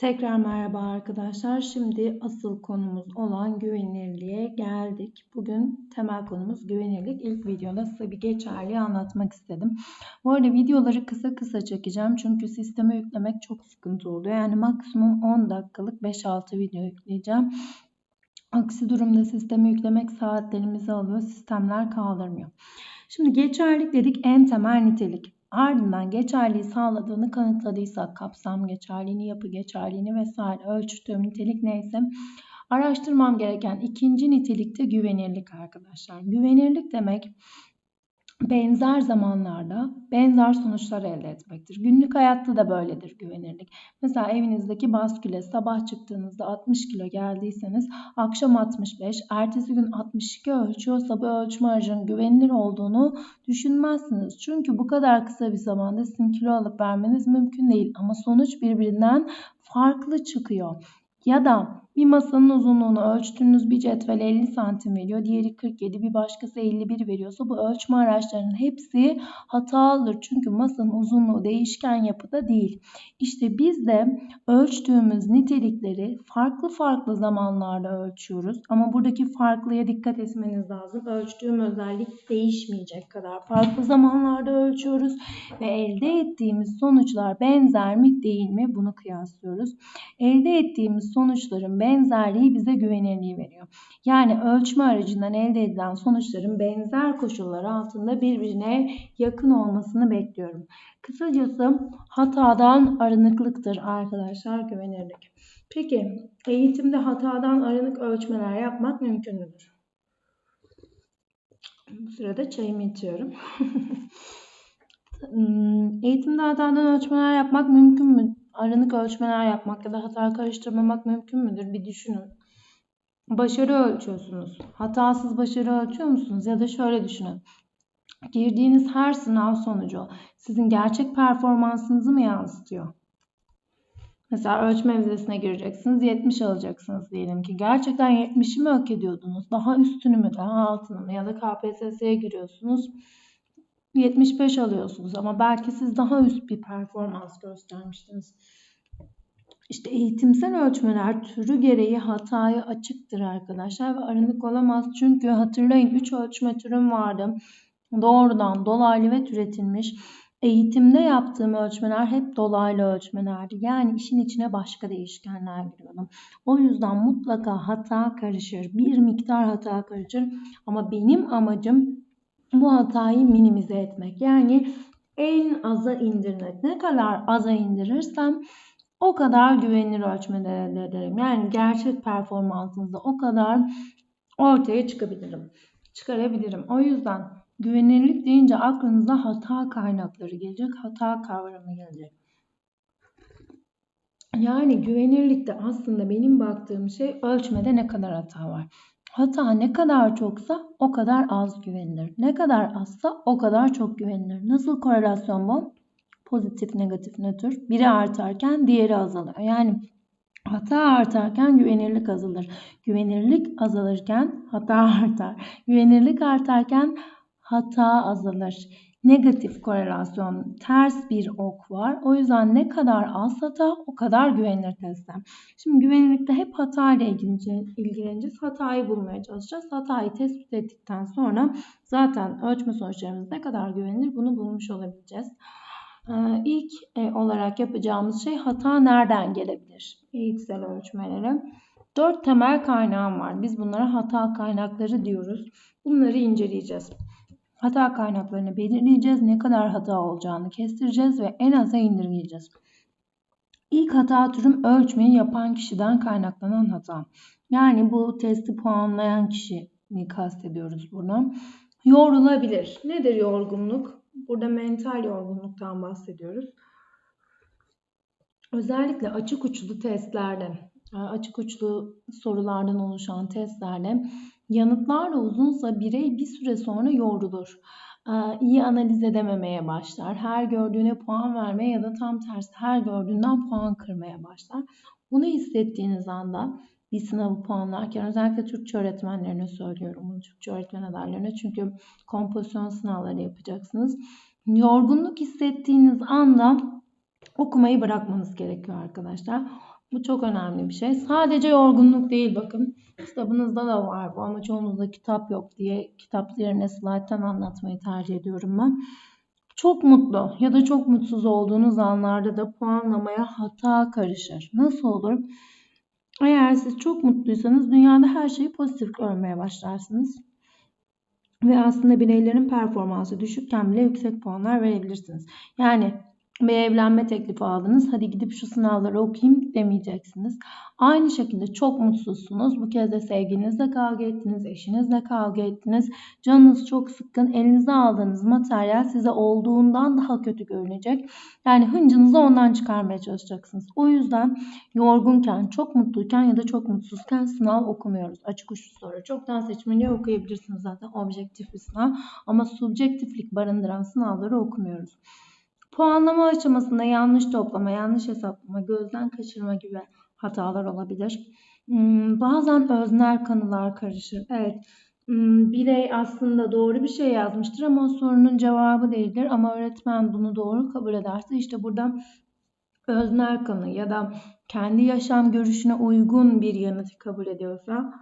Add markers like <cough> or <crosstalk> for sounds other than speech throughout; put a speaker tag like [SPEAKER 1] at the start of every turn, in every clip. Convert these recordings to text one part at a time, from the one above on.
[SPEAKER 1] Tekrar merhaba arkadaşlar. Şimdi asıl konumuz olan güvenilirliğe geldik. Bugün temel konumuz güvenilirlik. İlk videoda size bir geçerliği anlatmak istedim. Bu arada videoları kısa kısa çekeceğim. Çünkü sisteme yüklemek çok sıkıntı oluyor. Yani maksimum 10 dakikalık 5-6 video yükleyeceğim. Aksi durumda sisteme yüklemek saatlerimizi alıyor. Sistemler kaldırmıyor. Şimdi geçerlik dedik en temel nitelik. Ardından geçerliği sağladığını kanıtladıysak kapsam geçerliğini, yapı geçerliğini vesaire ölçtüğüm nitelik neyse araştırmam gereken ikinci nitelikte güvenirlik arkadaşlar. Güvenirlik demek benzer zamanlarda benzer sonuçlar elde etmektir. Günlük hayatta da böyledir güvenirlik. Mesela evinizdeki basküle sabah çıktığınızda 60 kilo geldiyseniz akşam 65, ertesi gün 62 ölçüyorsa bu ölçme aracının güvenilir olduğunu düşünmezsiniz. Çünkü bu kadar kısa bir zamanda sizin kilo alıp vermeniz mümkün değil ama sonuç birbirinden farklı çıkıyor. Ya da bir masanın uzunluğunu ölçtüğünüz bir cetvel 50 santim veriyor. Diğeri 47 bir başkası 51 veriyorsa bu ölçme araçlarının hepsi hatalıdır. Çünkü masanın uzunluğu değişken yapıda değil. İşte biz de ölçtüğümüz nitelikleri farklı farklı zamanlarda ölçüyoruz. Ama buradaki farklıya dikkat etmeniz lazım. Ölçtüğüm özellik değişmeyecek kadar farklı zamanlarda ölçüyoruz. Ve elde ettiğimiz sonuçlar benzer mi değil mi bunu kıyaslıyoruz. Elde ettiğimiz sonuçların benzerliği bize güvenirliği veriyor. Yani ölçme aracından elde edilen sonuçların benzer koşullar altında birbirine yakın olmasını bekliyorum. Kısacası hatadan arınıklıktır arkadaşlar güvenirlik. Peki eğitimde hatadan arınık ölçmeler yapmak mümkün müdür? Bu sırada çayımı içiyorum. <laughs> Hmm, eğitimde hatadan ölçmeler yapmak mümkün mü? Arınık ölçmeler yapmak ya da hata karıştırmamak mümkün müdür? Bir düşünün. Başarı ölçüyorsunuz. Hatasız başarı ölçüyor musunuz? Ya da şöyle düşünün. Girdiğiniz her sınav sonucu sizin gerçek performansınızı mı yansıtıyor? Mesela ölçme vizesine gireceksiniz. 70 alacaksınız diyelim ki. Gerçekten 70'i mi hak ediyordunuz? Daha üstünü mü, daha altını mı? Ya da KPSS'ye giriyorsunuz. 75 alıyorsunuz ama belki siz daha üst bir performans göstermiştiniz. İşte eğitimsel ölçmeler türü gereği hataya açıktır arkadaşlar ve aranık olamaz. Çünkü hatırlayın 3 ölçme türüm vardı. Doğrudan, dolaylı ve türetilmiş. Eğitimde yaptığım ölçmeler hep dolaylı ölçmelerdi. Yani işin içine başka değişkenler giriyordu. O yüzden mutlaka hata karışır. Bir miktar hata karışır. Ama benim amacım bu hatayı minimize etmek. Yani en aza indirmek. Ne kadar aza indirirsem o kadar güvenilir ölçmeler elde ederim. Yani gerçek performansınızda o kadar ortaya çıkabilirim. Çıkarabilirim. O yüzden güvenilirlik deyince aklınıza hata kaynakları gelecek. Hata kavramı gelecek. Yani güvenirlikte aslında benim baktığım şey ölçmede ne kadar hata var. Hata ne kadar çoksa o kadar az güvenilir. Ne kadar azsa o kadar çok güvenilir. Nasıl korelasyon bu? Pozitif, negatif, nötr. Biri artarken diğeri azalıyor. Yani hata artarken güvenirlik azalır. Güvenirlik azalırken hata <laughs> artar. Güvenirlik artarken hata azalır negatif korelasyon ters bir ok var. O yüzden ne kadar az hata o kadar güvenilir testten. Şimdi güvenilirlikte hep hata ile ilgileneceğiz. Hatayı bulmaya çalışacağız. Hatayı tespit ettikten sonra zaten ölçme sonuçlarımız ne kadar güvenilir bunu bulmuş olabileceğiz. Ee, ilk e, olarak yapacağımız şey hata nereden gelebilir? Eğitsel ölçmelere. Dört temel kaynağım var. Biz bunlara hata kaynakları diyoruz. Bunları inceleyeceğiz. Hata kaynaklarını belirleyeceğiz. Ne kadar hata olacağını kestireceğiz ve en aza indirgeyeceğiz. İlk hata türüm ölçmeyi yapan kişiden kaynaklanan hata. Yani bu testi puanlayan kişiyi kastediyoruz burada. Yorulabilir. Nedir yorgunluk? Burada mental yorgunluktan bahsediyoruz. Özellikle açık uçlu testlerde, açık uçlu sorulardan oluşan testlerde Yanıtlarla uzunsa birey bir süre sonra yorulur. İyi analiz edememeye başlar. Her gördüğüne puan vermeye ya da tam tersi her gördüğünden puan kırmaya başlar. Bunu hissettiğiniz anda bir sınavı puanlarken özellikle Türkçe öğretmenlerine söylüyorum bunu Türkçe öğretmen adaylarına çünkü kompozisyon sınavları yapacaksınız. Yorgunluk hissettiğiniz anda okumayı bırakmanız gerekiyor arkadaşlar. Bu çok önemli bir şey. Sadece yorgunluk değil bakın. Kitabınızda da var bu ama çoğunuzda kitap yok diye kitap yerine slayttan anlatmayı tercih ediyorum ben. Çok mutlu ya da çok mutsuz olduğunuz anlarda da puanlamaya hata karışır. Nasıl olur? Eğer siz çok mutluysanız dünyada her şeyi pozitif görmeye başlarsınız. Ve aslında bireylerin performansı düşükken bile yüksek puanlar verebilirsiniz. Yani bir evlenme teklifi aldınız. Hadi gidip şu sınavları okuyayım demeyeceksiniz. Aynı şekilde çok mutsuzsunuz. Bu kez de sevgilinizle kavga ettiniz, eşinizle kavga ettiniz. Canınız çok sıkkın. Elinize aldığınız materyal size olduğundan daha kötü görünecek. Yani hıncınızı ondan çıkarmaya çalışacaksınız. O yüzden yorgunken, çok mutluyken ya da çok mutsuzken sınav okumuyoruz. Açık uçlu soru. Çoktan seçmeli okuyabilirsiniz zaten objektif bir sınav. Ama subjektiflik barındıran sınavları okumuyoruz. Puanlama aşamasında yanlış toplama, yanlış hesaplama, gözden kaçırma gibi hatalar olabilir. Hmm, bazen öznel kanılar karışır. Evet, hmm, birey aslında doğru bir şey yazmıştır ama sorunun cevabı değildir. Ama öğretmen bunu doğru kabul ederse işte burada öznel kanı ya da kendi yaşam görüşüne uygun bir yanıtı kabul ediyorsa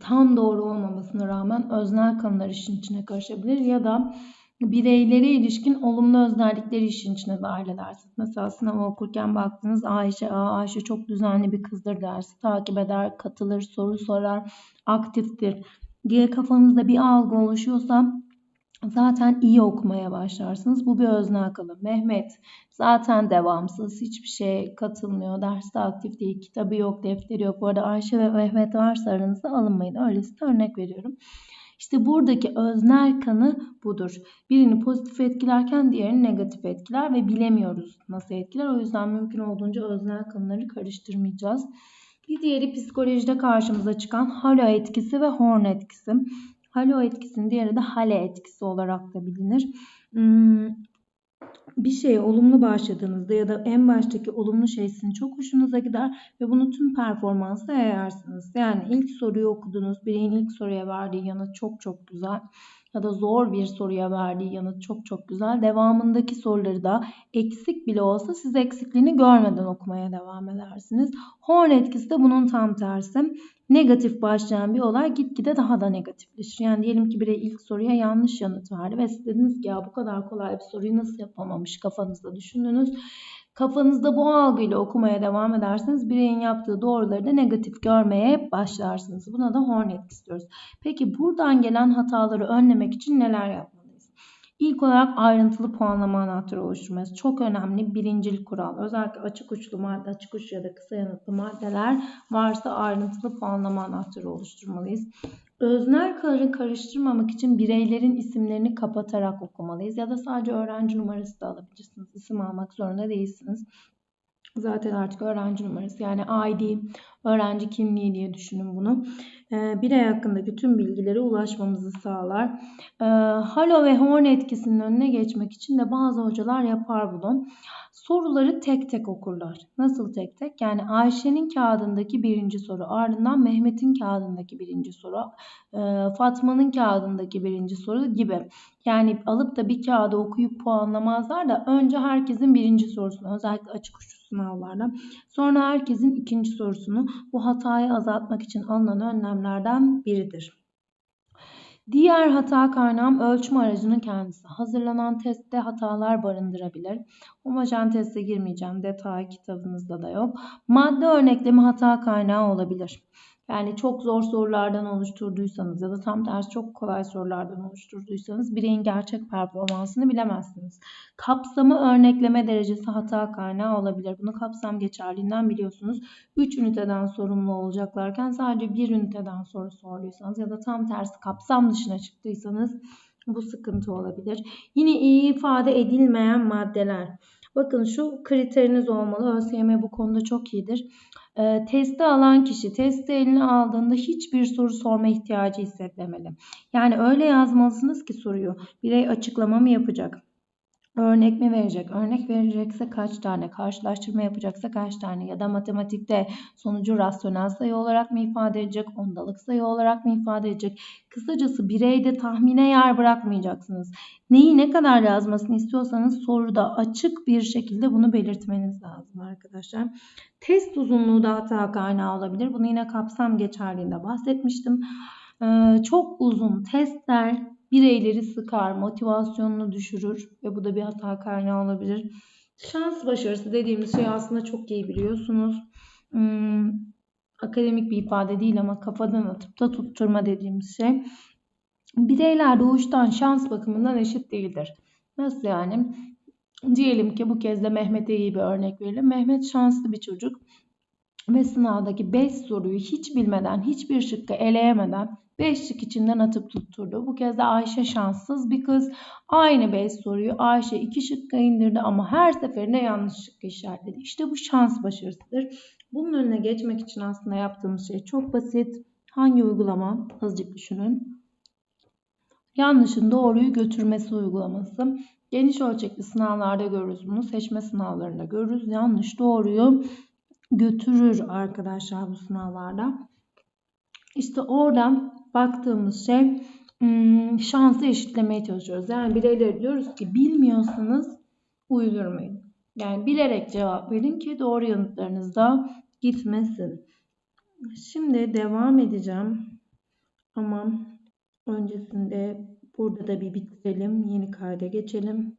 [SPEAKER 1] tam doğru olmamasına rağmen öznel kanılar işin içine karışabilir ya da bireylere ilişkin olumlu özellikleri işin içine dahil edersiniz. Mesela sınav okurken baktınız Ayşe, Aa, Ayşe çok düzenli bir kızdır dersi takip eder, katılır, soru sorar, aktiftir diye kafanızda bir algı oluşuyorsa zaten iyi okumaya başlarsınız. Bu bir öznel kalır. Mehmet zaten devamsız, hiçbir şey katılmıyor, derste aktif değil, kitabı yok, defteri yok. Bu arada Ayşe ve Mehmet varsa aranızda alınmayın. Öylesine örnek veriyorum. İşte buradaki öznel kanı budur. Birini pozitif etkilerken diğerini negatif etkiler ve bilemiyoruz nasıl etkiler. O yüzden mümkün olduğunca öznel kanıları karıştırmayacağız. Bir diğeri psikolojide karşımıza çıkan halo etkisi ve horn etkisi. Halo etkisinin diğeri de hale etkisi olarak da bilinir. Bir şeye olumlu başladığınızda ya da en baştaki olumlu şey sizin çok hoşunuza gider ve bunu tüm performansa yayarsınız. Yani ilk soruyu okudunuz, bireyin ilk soruya verdiği yanıt çok çok güzel ya da zor bir soruya verdiği yanıt çok çok güzel. Devamındaki soruları da eksik bile olsa siz eksikliğini görmeden okumaya devam edersiniz. Horn etkisi de bunun tam tersi. Negatif başlayan bir olay gitgide daha da negatifleşir. Yani diyelim ki birey ilk soruya yanlış yanıt verdi ve siz dediniz ki ya bu kadar kolay bir soruyu nasıl yapamamış kafanızda düşündünüz. Kafanızda bu algıyla okumaya devam ederseniz bireyin yaptığı doğruları da negatif görmeye başlarsınız. Buna da horn etkisi diyoruz. Peki buradan gelen hataları önlemek için neler yapmalıyız? İlk olarak ayrıntılı puanlama anahtarı oluşturması çok önemli birincil kural. Özellikle açık uçlu madde, açık uçlu ya da kısa yanıtlı maddeler varsa ayrıntılı puanlama anahtarı oluşturmalıyız. Öznel karı karıştırmamak için bireylerin isimlerini kapatarak okumalıyız ya da sadece öğrenci numarası da alabilirsiniz. İsim almak zorunda değilsiniz. Zaten artık öğrenci numarası yani ID, öğrenci kimliği diye düşünün bunu. Ee, birey hakkındaki tüm bilgilere ulaşmamızı sağlar. Ee, halo ve horn etkisinin önüne geçmek için de bazı hocalar yapar bunu. Soruları tek tek okurlar. Nasıl tek tek? Yani Ayşe'nin kağıdındaki birinci soru, ardından Mehmet'in kağıdındaki birinci soru, e, Fatma'nın kağıdındaki birinci soru gibi. Yani alıp da bir kağıdı okuyup puanlamazlar da önce herkesin birinci sorusunu özellikle açık uçlu sınavlarda sonra herkesin ikinci sorusunu bu hatayı azaltmak için alınan önlemlerden biridir. Diğer hata kaynağım ölçme aracının kendisi. Hazırlanan testte hatalar barındırabilir. Homojen teste girmeyeceğim. Detay kitabınızda da yok. Madde örneklemi hata kaynağı olabilir. Yani çok zor sorulardan oluşturduysanız ya da tam tersi çok kolay sorulardan oluşturduysanız bireyin gerçek performansını bilemezsiniz. Kapsamı örnekleme derecesi hata kaynağı olabilir. Bunu kapsam geçerliğinden biliyorsunuz. 3 üniteden sorumlu olacaklarken sadece 1 üniteden soru sorduysanız ya da tam tersi kapsam dışına çıktıysanız bu sıkıntı olabilir. Yine iyi ifade edilmeyen maddeler. Bakın şu kriteriniz olmalı. ÖSYM bu konuda çok iyidir. E, testi alan kişi testi eline aldığında hiçbir soru sorma ihtiyacı hissetmemeli. Yani öyle yazmalısınız ki soruyu birey açıklama mı yapacak? Örnek mi verecek? Örnek verecekse kaç tane? Karşılaştırma yapacaksa kaç tane? Ya da matematikte sonucu rasyonel sayı olarak mı ifade edecek? Ondalık sayı olarak mı ifade edecek? Kısacası bireyde tahmine yer bırakmayacaksınız. Neyi ne kadar yazmasını istiyorsanız soruda açık bir şekilde bunu belirtmeniz lazım arkadaşlar. Test uzunluğu da hata kaynağı olabilir. Bunu yine kapsam geçerliğinde bahsetmiştim. Ee, çok uzun testler bireyleri sıkar, motivasyonunu düşürür ve bu da bir hata kaynağı olabilir. Şans başarısı dediğimiz şey aslında çok iyi biliyorsunuz. Hmm, akademik bir ifade değil ama kafadan atıp da tutturma dediğimiz şey. Bireyler doğuştan şans bakımından eşit değildir. Nasıl yani? Diyelim ki bu kez de Mehmet'e iyi bir örnek verelim. Mehmet şanslı bir çocuk ve sınavdaki 5 soruyu hiç bilmeden, hiçbir şıkkı eleyemeden 5 şık içinden atıp tutturdu. Bu kez de Ayşe şanssız bir kız. Aynı 5 soruyu Ayşe 2 şıkka indirdi ama her seferinde yanlış şıkkı işaretledi. İşte bu şans başarısıdır. Bunun önüne geçmek için aslında yaptığımız şey çok basit. Hangi uygulama? Azıcık düşünün. Yanlışın doğruyu götürmesi uygulaması. Geniş ölçekli sınavlarda görürüz bunu. Seçme sınavlarında görürüz. Yanlış doğruyu götürür arkadaşlar bu sınavlarda. İşte oradan baktığımız şey hmm, şansı eşitlemeye çalışıyoruz. Yani bireyleri diyoruz ki bilmiyorsanız uydurmayın. Yani bilerek cevap verin ki doğru yanıtlarınız da gitmesin. Şimdi devam edeceğim. Ama öncesinde burada da bir bitirelim. Yeni kayda geçelim.